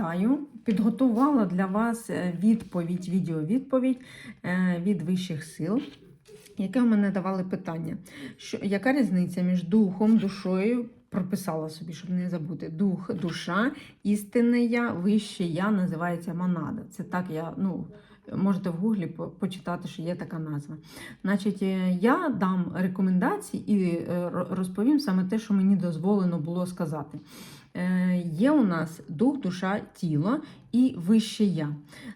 Вітаю! Підготувала для вас е, відповідь, відеовідповідь е, від вищих сил, яке в мене давали питання. Що, яка різниця між духом, душою? Прописала собі, щоб не забути. Дух, душа, істинне я, вище я називається монада. Це так я, ну. Можете в гуглі почитати, що є така назва. Значить, е, я дам рекомендації і розповім саме те, що мені дозволено було сказати. Е, Є у нас дух, душа, тіло і вище я.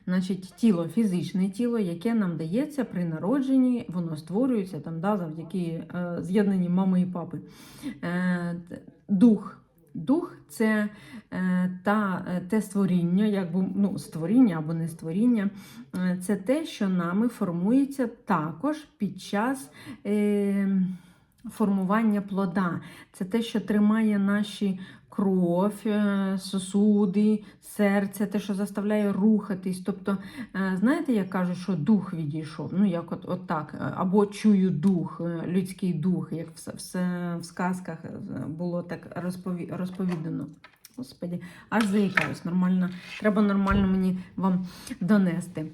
Значить, тіло, фізичне тіло, яке нам дається при народженні, воно створюється там, да, завдяки е, з'єднанні мами і папи. Е, дух. Дух це е, та, е, те створіння, якби ну, створіння або не створіння, е, це те, що нами формується також під час е, формування плода. Це те, що тримає наші кров, е, сосуди, серце, те, що заставляє рухатись. Тобто, е, знаєте, як кажуть, що дух відійшов. Ну, як от, от так, е, або чую дух, людський дух, як в, с- в, в сказках було так розпові, розповідано. Господі, аж заїкаюсь, нормально. Треба нормально мені вам донести.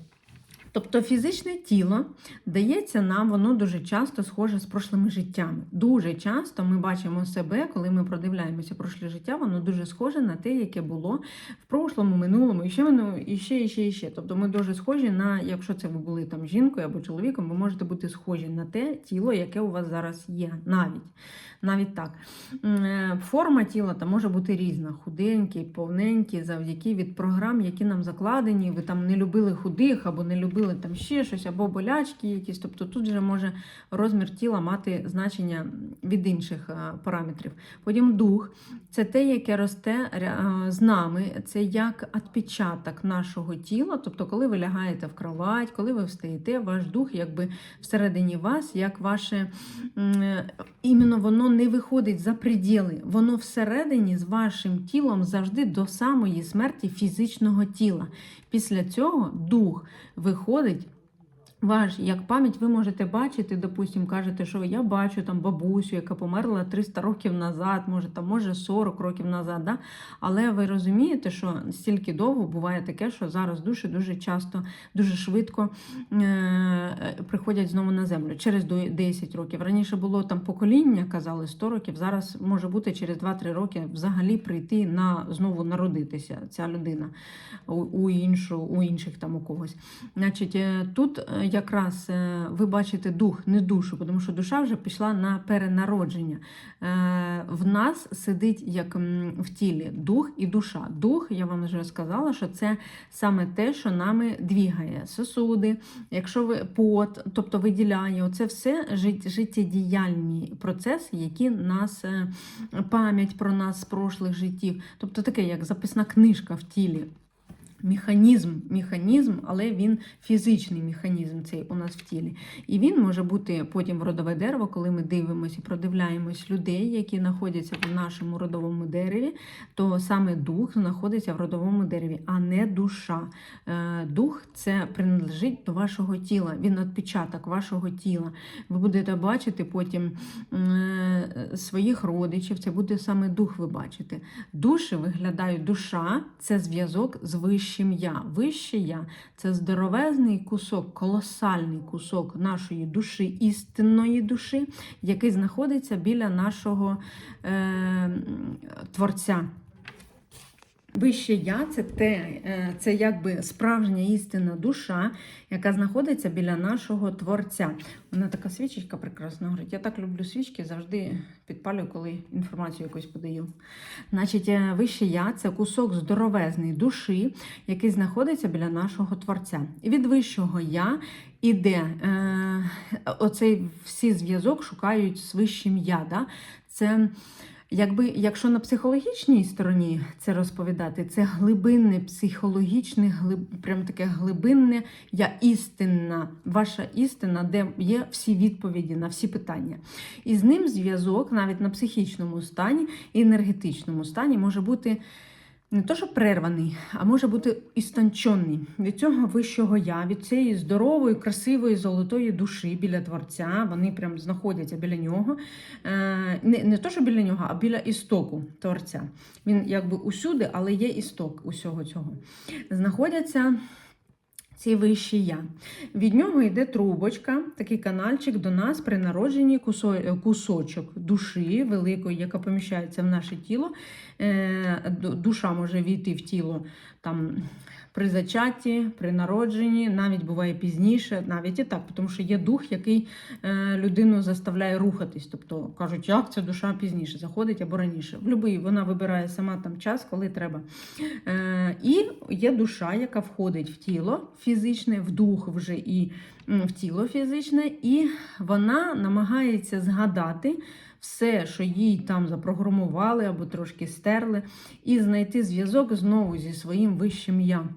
Тобто фізичне тіло дається нам, воно дуже часто схоже з прошлими життями. Дуже часто ми бачимо себе, коли ми продивляємося прошле життя, воно дуже схоже на те, яке було в прошлому, минулому, і ще воно і ще, і ще, і ще. Тобто ми дуже схожі на, якщо це ви були там жінкою або чоловіком, ви можете бути схожі на те тіло, яке у вас зараз є. Навіть навіть так. Е, Форма тіла там може бути різна: худенький, повненький, завдяки від програм, які нам закладені. Ви там не любили худих, або не любили там ще щось, або болячки якісь. Тобто тут вже може розмір тіла мати значення від інших е, параметрів. Потім дух це те, яке росте з нами. Це як відпечаток нашого тіла. Тобто, коли ви лягаєте в кровать, коли ви встаєте, ваш дух якби всередині вас, як ваше е, іменно воно не виходить за приділи. Воно всередині з вашим тілом завжди до самої смерті фізичного тіла. Після цього дух виходить. Ваш, як пам'ять, ви можете бачити, допустим, кажете, що я бачу там бабусю, яка померла 300 років назад, може там може 40 років назад. Да? Але ви розумієте, що стільки довго буває таке, що зараз душі дуже часто, дуже швидко е- приходять знову на землю через 10 років. Раніше було там покоління, казали 100 років. Зараз може бути через 2-3 роки взагалі прийти на знову народитися ця людина у, іншу, у інших там у когось. Значить, е, тут е, якраз е, ви бачите дух, не душу, тому що душа вже пішла на перенародження. Е, В нас сидить як в тілі дух і душа. Дух, я вам вже сказала, що це саме те, що нами двігає. Сосуди, якщо ви пот, тобто виділяє, оце все життєдіяльні процеси, які нас е, пам'ять про нас з прошлих життів, тобто таке, як записна книжка в тілі. Механізм, механізм, але він фізичний механізм цей у нас в тілі. І він може бути потім в родове дерево, коли ми дивимося і продивляємось людей, які знаходяться в нашому родовому дереві, то саме дух знаходиться в родовому дереві, а не душа. Е, Дух це принадлежить до вашого тіла, він відпечаток вашого тіла. Ви будете бачити потім е, своїх родичів, це буде саме дух, ви бачите. Душі виглядають душа це зв'язок з вищим я. Вище я це здоровезний кусок, колосальний кусок нашої душі, істинної душі, який знаходиться біля нашого е, творця. Вище я це те, е, це якби справжня істинна душа, яка знаходиться біля нашого творця. Вона така свічечка прекрасна горить. Я так люблю свічки, завжди підпалюю, коли інформацію якусь подаю. Значить, е, вище я це кусок здоровезної душі, який знаходиться біля нашого творця. І від вищого я іде е, оцей всі зв'язок шукають з вищим я. Да? Це Якби, якщо на психологічній стороні це розповідати, це глибинне психологічне, глиб, прям таке глибинне я істинна, ваша істина, де є всі відповіді на всі питання. І з ним зв'язок навіть на психічному стані і енергетичному стані може бути не то, що прерваний, а може бути істончений від цього вищого я, від цієї здорової, красивої, золотої душі біля творця. Вони прям знаходяться біля нього. Е, Не, не то, що біля нього, а біля істоку творця. Він якби усюди, але є істок усього цього. Знаходяться. Ці вищий я. Від нього йде трубочка, такий канальчик до нас при народженні кусочок душі великої, яка поміщається в наше тіло. Е, Душа може війти в тіло там, при зачатті, при народженні, навіть буває пізніше, навіть і так, тому що є дух, який е, людину заставляє рухатись. Тобто кажуть, як ця душа пізніше заходить або раніше. В будь-який вона вибирає сама там час, коли треба. Е, І є душа, яка входить в тіло фізичне, в дух вже і в тіло фізичне, і вона намагається згадати все, що їй там запрограмували або трошки стерли, і знайти зв'язок знову зі своїм вищим я.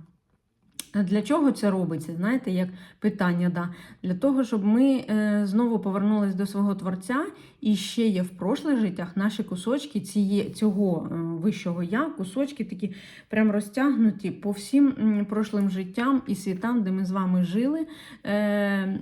А Для чого це робиться? Знаєте, як питання, да. Для того, щоб ми е, знову повернулись до свого творця, і ще є в прошлих життях наші кусочки ціє, цього е, вищого я, кусочки такі прям розтягнуті по всім прошлим життям і світам, де ми з вами жили. Е,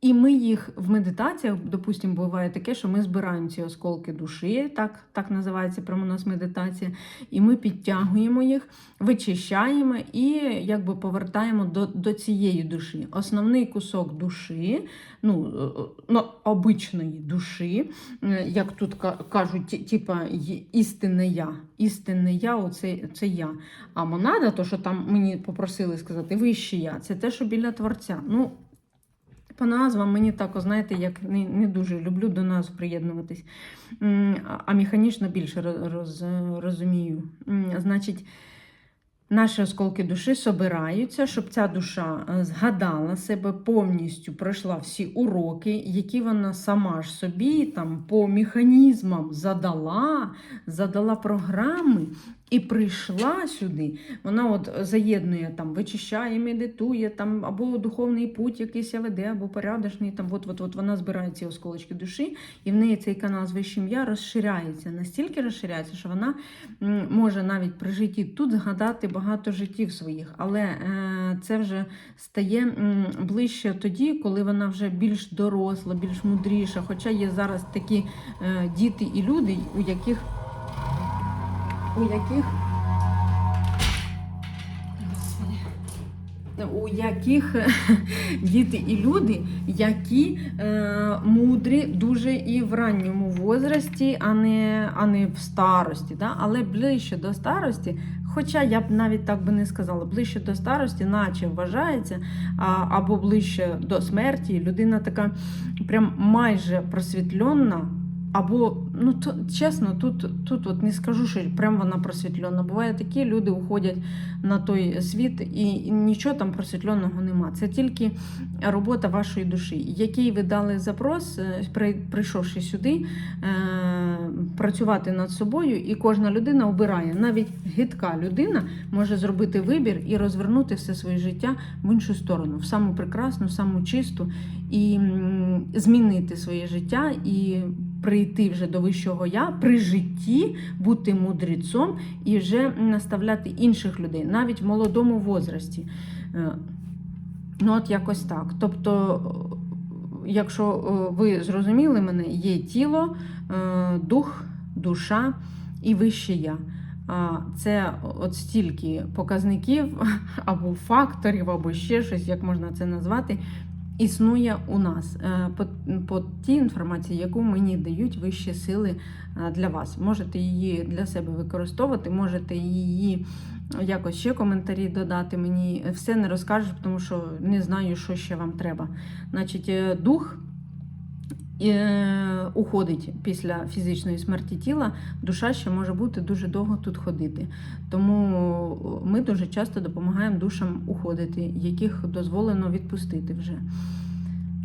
і ми їх в медитаціях, допустимо, буває таке, що ми збираємо ці осколки душі, так, так називається нас медитація, і ми підтягуємо їх, вичищаємо і якби повертаємо до, до цієї душі. Основний кусок душі, ну, е, ну обичної душі, е, як тут кажуть, типа істинне я. Істинне я оце, це я. А монада, то, що там мені попросили сказати, вище я, це те, що біля творця. Ну, по назвам мені так, знаєте, як не, не дуже люблю до назв приєднуватись, а- механічно більше роз, розумію. Значить, наші осколки душі собираються, щоб ця душа е, згадала себе повністю, пройшла всі уроки, які вона сама ж собі там по механізмам задала, задала програми і прийшла сюди. Вона от заєднує там, вичищає, медитує, там або духовний путь якийсь веде, або порядочний. Там от, от, от вона збирає ці осколочки душі, і в неї цей канал з вищим я розширяється. Настільки розширяється, що вона може навіть при житті тут згадати багато життів своїх. Але е, це вже стає ближче тоді, коли вона вже більш доросла, більш мудріша. Хоча є зараз такі е, діти і люди, у яких у яких у яких діти і люди, які е, мудрі дуже і в ранньому возрасті, а не, а не в старості. Да? Але ближче до старості, хоча я б навіть так би не сказала, ближче до старості, наче вважається, або ближче до смерті, людина така прям майже просвітлена. Або, ну то чесно, тут, тут от не скажу, що прям вона просвітлена. Буває такі люди уходять на той світ і нічого там просвітленого нема. Це тільки робота вашої душі, який ви дали запрос, е, при- прийшовши сюди, е, працювати над собою, і кожна людина обирає. Навіть гидка людина може зробити вибір і розвернути все своє життя в іншу сторону, в саму прекрасну, в саму чисту, і змінити своє життя і прийти вже до вищого я при житті, бути мудрецом і вже наставляти інших людей, навіть в молодому возрасті. Е, Ну, от якось так. Тобто, якщо е, ви зрозуміли мене, є тіло, е, дух, душа і вище я. Це от стільки показників або факторів, або ще щось, як можна це назвати, існує у нас е, по, по тій інформації, яку мені дають вищі сили е, для вас. Можете її для себе використовувати, можете її якось ще коментарі додати. Мені все не розкажеш, тому що не знаю, що ще вам треба. Значить, е, дух. Е, Уходить після фізичної смерті тіла, душа ще може бути дуже довго тут ходити. Тому ми дуже часто допомагаємо душам уходити, яких дозволено відпустити вже.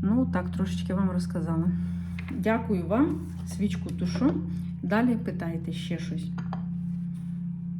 Ну, так, трошечки вам розказала. Дякую вам, свічку тушу. Далі питайте ще щось.